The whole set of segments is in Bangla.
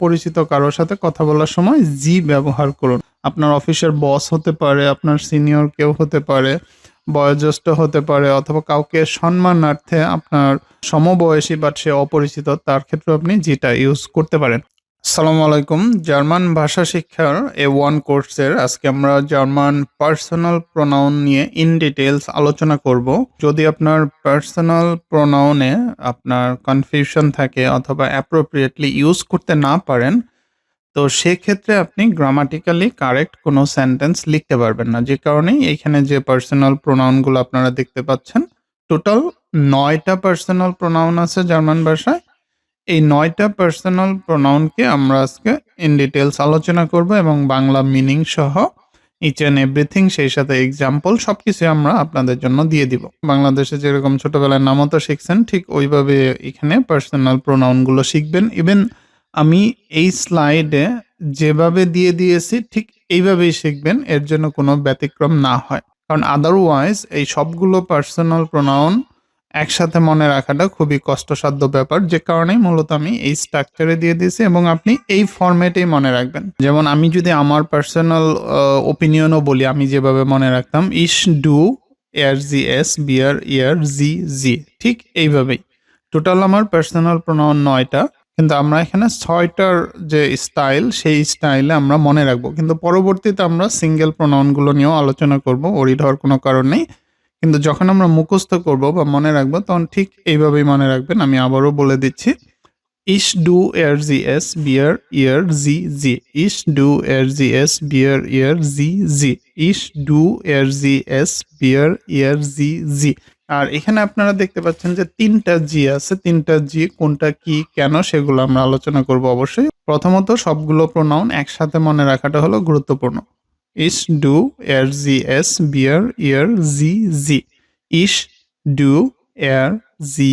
পরিচিত কারোর সাথে কথা বলার সময় জি ব্যবহার করুন। আপনার অফিসের বস হতে পারে, আপনার সিনিয়র কেউ হতে পারে, বয়োজ্যেষ্ঠ হতে পারে, অথবা কাউকে সম্মানার্থে আপনার সমবয়সী বা সে অপরিচিত, তার ক্ষেত্রে আপনি জিটা ইউজ করতে পারেন। আসসালামু আলাইকুম। জার্মান ভাষা শিক্ষার এ ওয়ান কোর্সের আজকে আমরা জার্মান পার্সোনাল প্রোনাউন নিয়ে ইন ডিটেলস আলোচনা করব। যদি আপনার পার্সোনাল প্রোনাউনে আপনার কনফিউশন থাকে অথবা অ্যাপ্রোপ্রিয়েটলি ইউজ করতে না পারেন, তো সেক্ষেত্রে আপনি গ্রামাটিক্যালি কারেক্ট কোনো সেন্টেন্স লিখতে পারবেন না। যে কারণেই এইখানে যে পার্সোনাল প্রোনাউনগুলো আপনারা দেখতে পাচ্ছেন টোটাল নয়টা পার্সোনাল প্রোনাউন আছে জার্মান ভাষায়। এই নয়টা পার্সোনাল প্রোনাউনকে আমরা আজকে ইন ডিটেলস আলোচনা করব এবং বাংলা মিনিং সহ ইচ অ্যান্ড এভরিথিং সেই সাথে এক্সাম্পল সব কিছু আমরা আপনাদের জন্য দিয়ে দিব। বাংলাদেশে যেরকম ছোটবেলায় নামতা শিখছেন, ঠিক ওইভাবে এখানে পার্সোনাল প্রোনাউনগুলো শিখবেন। ইভেন আমি এই স্লাইডে যেভাবে দিয়ে দিয়েছি, ঠিক এইভাবেই শিখবেন, এর জন্য কোনো ব্যতিক্রম না হয়। কারণ আদারওয়াইজ এই সবগুলো পার্সোনাল প্রোনাউন একসাথে মনে রাখাটা খুবই কষ্টসাধ্য ব্যাপার। যে কারণেই মূলত আমি এই স্ট্রাকচারে দিয়ে দিয়েছি এবং আপনি এই ফরম্যাটেই মনে রাখবেন। যেমন আমি যদি আমার পার্সোনাল ওপিনিয়নও বলি, আমি যেভাবে মনে রাখতাম ইস ডু এয়ার জি এস বিয়ার ইয়ার জি জি ঠিক এইভাবেই। টোটাল আমার পার্সোনাল প্রোনাউন নয়টা, কিন্তু আমরা এখানে ছয়টার যে স্টাইল সেই স্টাইলে আমরা মনে রাখব। কিন্তু পরবর্তীতে আমরা সিঙ্গেল প্রোনাউনগুলো নিয়েও আলোচনা করব ওরিড হওয়ার কোনো কারণ নেই। কিন্তু যখন আমরা মুখস্থ করব বা মনে রাখব, তখন ঠিক এইভাবেই মনে রাখবেন। আমি আবারও বলে দিচ্ছি ইস ডু এয়ার জি এস বিয়ার ইয়ার জি জি। ইস ডু এয়ার জি এস বিয়ার ইয়ার জি জি। ইস ডু এয়ার জি এস বিয়ার ইয়ার জি জি। আর এখানে আপনারা দেখতে পাচ্ছেন যে তিনটা জি আছে। তিনটা জি কোনটা কি, কেন সেগুলো আমরা আলোচনা করব অবশ্যই। প্রথমত সবগুলো প্রোনাউন একসাথে মনে রাখাটা হলো গুরুত্বপূর্ণ। ইস ডু এয়ার জি এস বিয়ার ইয়ার জি জি। ইস ডু এয়ার জি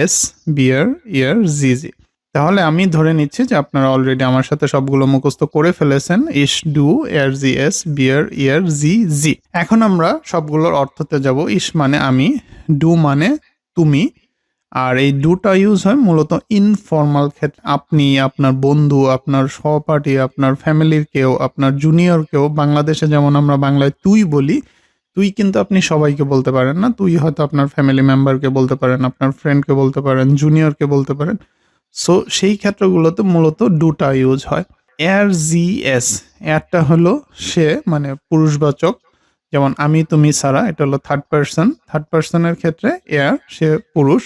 এস বিয়ার ইয়ার জি জি। তাহলে আমি ধরে নিচ্ছি যে আপনারা অলরেডি আমার সাথে সবগুলো মুখস্থ করে ফেলেছেন, ইস ডু এয়ার জি এস বিয়ার ইয়ার জি জি। এখন আমরা সবগুলোর অর্থতে যাব, ইস মানে আমি, ডু মানে তুমি আর এই ডুটা ইউজ হয় মূলত ইনফর্মাল ক্ষেত্রে। আপনি আপনার বন্ধু, আপনার সহপাঠী, আপনার ফ্যামিলির কেউ, আপনার জুনিয়র কেউ, বাংলাদেশে যেমন আমরা বাংলায় তুই বলি, তুই কিন্তু আপনি সবাইকে বলতে পারেন না। তুই হয়তো আপনার ফ্যামিলি মেম্বারকে বলতে পারেন, আপনার ফ্রেন্ডকে বলতে পারেন জুনিয়রকে বলতে পারেন। সো সেই ক্ষেত্রগুলোতে মূলত দুটা ইউজ হয়। এয়ার জি এস এয়ারটা হলো সে মানে পুরুষবাচক। যেমন আমি, তুমি ছাড়া এটা হলো থার্ড পার্সন থার্ড পার্সনের ক্ষেত্রে এয়ার সে পুরুষ।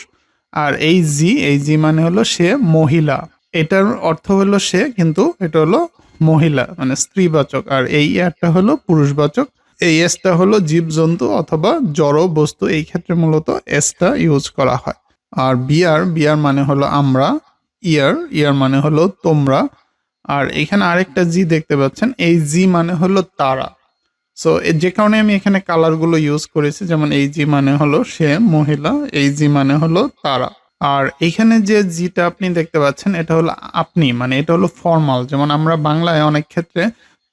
আর এই জি এই জি মানে হলো সে মহিলা। এটার অর্থ হলো সে, কিন্তু এটা হলো মহিলা মানে স্ত্রীবাচক। আর এই এয়ারটা হলো পুরুষবাচক। এই এসটা হলো জীবজন্তু অথবা জড় বস্তু। এই ক্ষেত্রে মূলত এসটা ইউজ করা হয়। আর বিয়ার বিয়ার মানে হলো আমরা ইয়ার ইয়ার মানে হলো তোমরা। আর এখানে আরেকটা জি দেখতে পাচ্ছেন। এই জি মানে হলো তারা। সো যে কারণে আমি এখানে কালারগুলো ইউজ করেছি, যেমন এই জি মানে হলো সে, মহিলা, এই জি মানে হলো তারা। আর এখানে যে জিটা আপনি দেখতে পাচ্ছেন, এটা হলো আপনি মানে এটা হলো ফর্মাল যেমন আমরা বাংলায় অনেক ক্ষেত্রে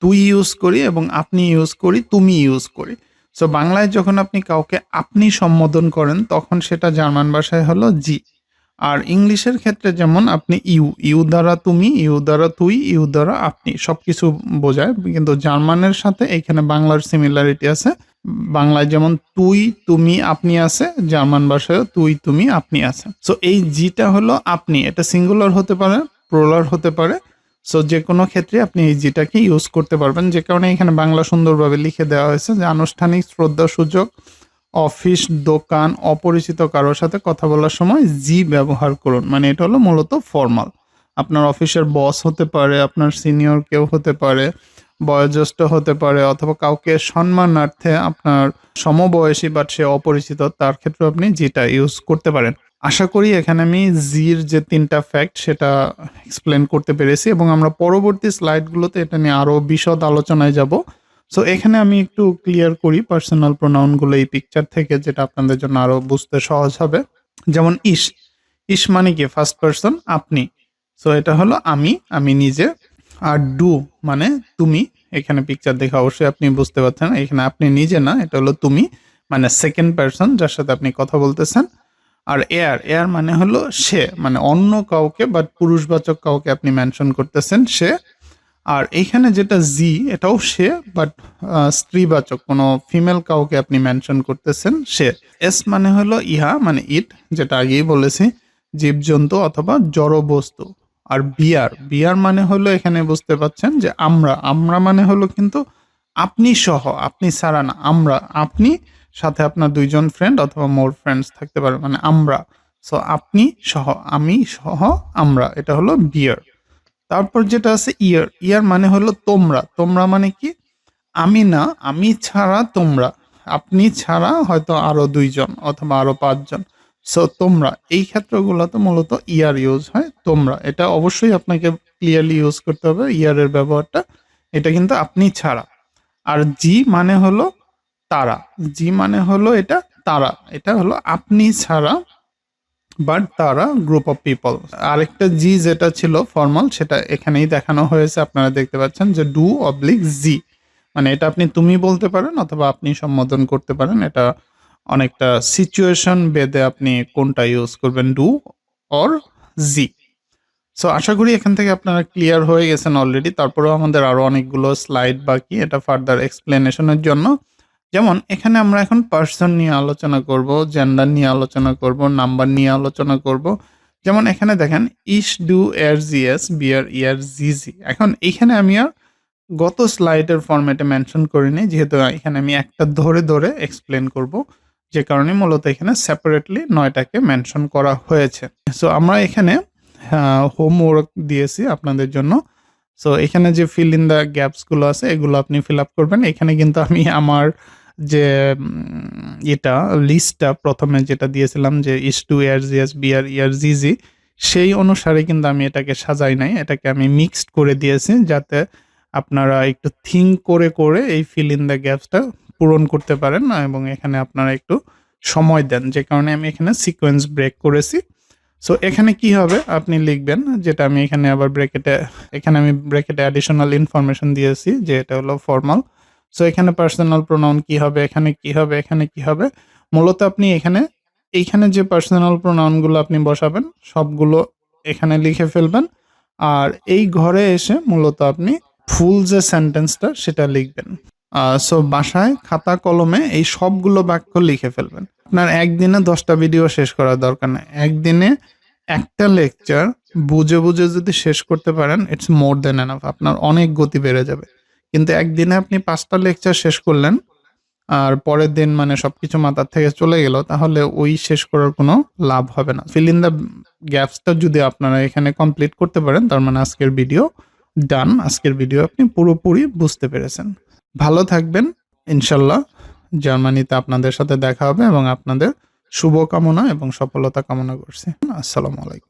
তুই ইউজ করি এবং আপনি ইউজ করি, তুমি ইউজ করি। সো বাংলায় যখন আপনি কাউকে আপনি সম্বোধন করেন, তখন সেটা জার্মান ভাষায় হলো জি আর ইংলিশের ক্ষেত্রে যেমন আপনি ইউ ইউ দ্বারা তুমি, ইউ দ্বারা তুই, ইউ দ্বারা আপনি সব কিছু বোঝায়। কিন্তু জার্মানের সাথে এখানে বাংলার সিমিলারিটি আছে। বাংলায় যেমন তুই, তুমি, আপনি আছে, জার্মান ভাষায় তুই, তুমি, আপনি আছে। সো এই জিটা হলো আপনি। এটা সিঙ্গুলার হতে পারে প্রোলার হতে পারে। সো যে কোনো ক্ষেত্রে আপনি এই জিটাকে ইউজ করতে পারবেন। যে কারণে এখানে বাংলা সুন্দরভাবে লিখে দেওয়া হয়েছে যে আনুষ্ঠানিক শ্রদ্ধা সূচক অফিস, দোকান, অপরিচিত কারোর সাথে কথা বলার সময় জি ব্যবহার করুন। মানে এটা হলো মূলত ফর্মাল আপনার অফিসের বস হতে পারে, আপনার সিনিয়র কেউ হতে পারে, বয়োজ্যেষ্ঠ হতে পারে, অথবা কাউকে সম্মানার্থে আপনার সমবয়সী বাট সে অপরিচিত, তার ক্ষেত্রে আপনি জিটা ইউজ করতে পারেন। আশা করি এখানে আমি জির যে তিনটা ফ্যাক্ট সেটা এক্সপ্লেন করতে পেরেছি এবং আমরা পরবর্তী স্লাইডগুলোতে এটা নিয়ে আরও বিশদ আলোচনায় যাব। সো এখানে আমি একটু ক্লিয়ার করি পার্সোনাল প্রোনাউনগুলো এই পিকচার থেকে, যেটা আপনাদের জন্য আরও বুঝতে সহজ হবে। যেমন ইস ইস মানে কি? ফার্স্ট পার্সন আপনি। সো এটা হলো আমি আমি নিজে। আর ডু মানে তুমি। এখানে পিকচার দেখে অবশ্যই আপনি বুঝতে পারছেন। এখানে আপনি নিজে না, এটা হলো তুমি। মানে সেকেন্ড পার্সন যার সাথে আপনি কথা বলতেছেন। আর এয়ার এয়ার মানে হলো সে। মানে অন্য কাউকে বাট পুরুষবাচক কাউকে আপনি মেনশন করতেছেন, সে। আর এইখানে যেটা জি এটাও সে বাট স্ত্রীবাচক, কোনো ফিমেল কাউকে আপনি মেনশন করতেছেন, সে। এস মানে হলো ইহা মানে ইট যেটা আগেই বলেছি, জীবজন্তু অথবা জড় বস্তু আর বিয়ার বিয়ার মানে হলো এখানে বুঝতে পাচ্ছেন যে আমরা আমরা মানে হলো কিন্তু আপনি সহ, আপনি ছাড়া না, আমরা, আপনি সাথে আপনার দুইজন ফ্রেন্ড অথবা মোর ফ্রেন্ডস থাকতে পারে মানে আমরা। সো আপনি সহ, আমি সহ, আমরা, এটা হলো বিয়ার তারপর যেটা আছে ইয়ার ইয়ার মানে হলো তোমরা। তোমরা মানে কি? আমি না, আমি ছাড়া তোমরা। আপনি ছাড়া হয়তো আরও দুইজন অথবা আরও পাঁচজন। সো তোমরা। এই ক্ষেত্রগুলোতে মূলত ইয়ার ইউজ হয় তোমরা। এটা অবশ্যই আপনাকে ক্লিয়ারলি ইউজ করতে হবে ইয়ারের ব্যবহারটা। এটা কিন্তু আপনি ছাড়া। আর জি মানে হলো তারা। জি মানে হলো এটা তারা। এটা হলো আপনি ছাড়া বাট তারা গ্রুপ অফ পিপল আরেকটা জি যেটা ছিল ফর্মাল সেটা এখানেই দেখানো হয়েছে, আপনারা দেখতে পাচ্ছেন যে ডু অবলিক জি মানে এটা আপনি তুমি বলতে পারেন অথবা আপনি সম্বোধন করতে পারেন, এটা অনেকটা সিচুয়েশন বেদে আপনি কোনটা ইউজ করবেন ডু অর জি সো আশা করি এখান থেকে আপনারা ক্লিয়ার হয়ে গেছেন অলরেডি তারপরেও আমাদের আরও অনেকগুলো স্লাইড বাকি, এটা ফার্দার এক্সপ্লেনেশনের জন্য। যেমন, এখানে আমরা এখন পার্সন নিয়ে আলোচনা করব জেন্ডার নিয়ে আলোচনা করব নাম্বার নিয়ে আলোচনা করব। যেমন, এখানে দেখেন ইস ডু এর জি এস বিয়ার ইয়ার জি জি এখন এইখানে আমি আর গত স্লাইডের ফরম্যাটে মেনশন করিনি, যেহেতু এখানে আমি একটা ধরে ধরে এক্সপ্লেন করব, যে কারণে মূলত এখানে সেপারেটলি নয়টাকে মেনশন করা হয়েছে। সো আমরা এখানে হোমওয়ার্ক দিয়েছি আপনাদের জন্য। সো এখানে যে ফিল ইন দ্য গ্যাপসগুলো আছে, এগুলো আপনি ফিল আপ করবেন। এখানে কিন্তু আমি আমার যে এটা লিস্টটা প্রথমে যেটা দিয়েছিলাম যে ইস টু ইয়ার জিএস বিআর ইয়ার জিজি সেই অনুসারে কিন্তু আমি এটাকে সাজাই নাই। এটাকে আমি মিক্সড করে দিয়েছি যাতে আপনারা একটু থিঙ্ক করে করে এই ফিল ইন দ্য গ্যাপসটা পূরণ করতে পারেন এবং এখানে আপনারা একটু সময় দেন। যে কারণে আমি এখানে সিকোয়েন্স ব্রেক করেছি। সো এখানে কি হবে? আপনি লিখবেন যেটা আমি এখানে আবার ব্রেকেটে এখানে আমি ব্রেকেটে অ্যাডিশনাল ইনফরমেশন দিয়েছি যে এটা হলো ফর্মাল সো এখানে পার্সোনাল প্রোনাউন কি হবে? এখানে কি হবে? এখানে কি হবে? মূলত আপনি এখানে, এইখানে যে পার্সোনাল প্রোনাউনগুলো আপনি বসাবেন, সবগুলো এখানে লিখে ফেলবেন। আর এই ঘরে এসে মূলত আপনি ফুল যে সেন্টেন্সটা সেটা লিখবেন। সো বাসায় খাতা কলমে এই সবগুলো বাক্য লিখে ফেলবেন। আপনার একদিনে দশটা ভিডিও শেষ করার দরকার নেই। একদিনে একটা লেকচার বুঝে বুঝে যদি শেষ করতে পারেন ইটস মোর দেন এনাফ আপনার অনেক গতি বেড়ে যাবে। কিন্তু একদিনে আপনি পাঁচটা লেকচার শেষ করলেন, আর পরের দিন মানে সবকিছু মাথার থেকে চলে গেল, তাহলে ওই শেষ করার কোনো লাভ হবে না। ফিল ইন দ্য গ্যাপসটা যদি আপনারা এখানে কমপ্লিট করতে পারেন, তার মানে আজকের ভিডিও ডান আজকের ভিডিও আপনি পুরোপুরি বুঝতে পেরেছেন। ভালো থাকবেন ইনশাল্লাহ জার্মানিতে আপনাদের সাথে দেখা হবে এবং আপনাদের শুভকামনা এবং সফলতা কামনা করছি। আসসালামু আলাইকুম।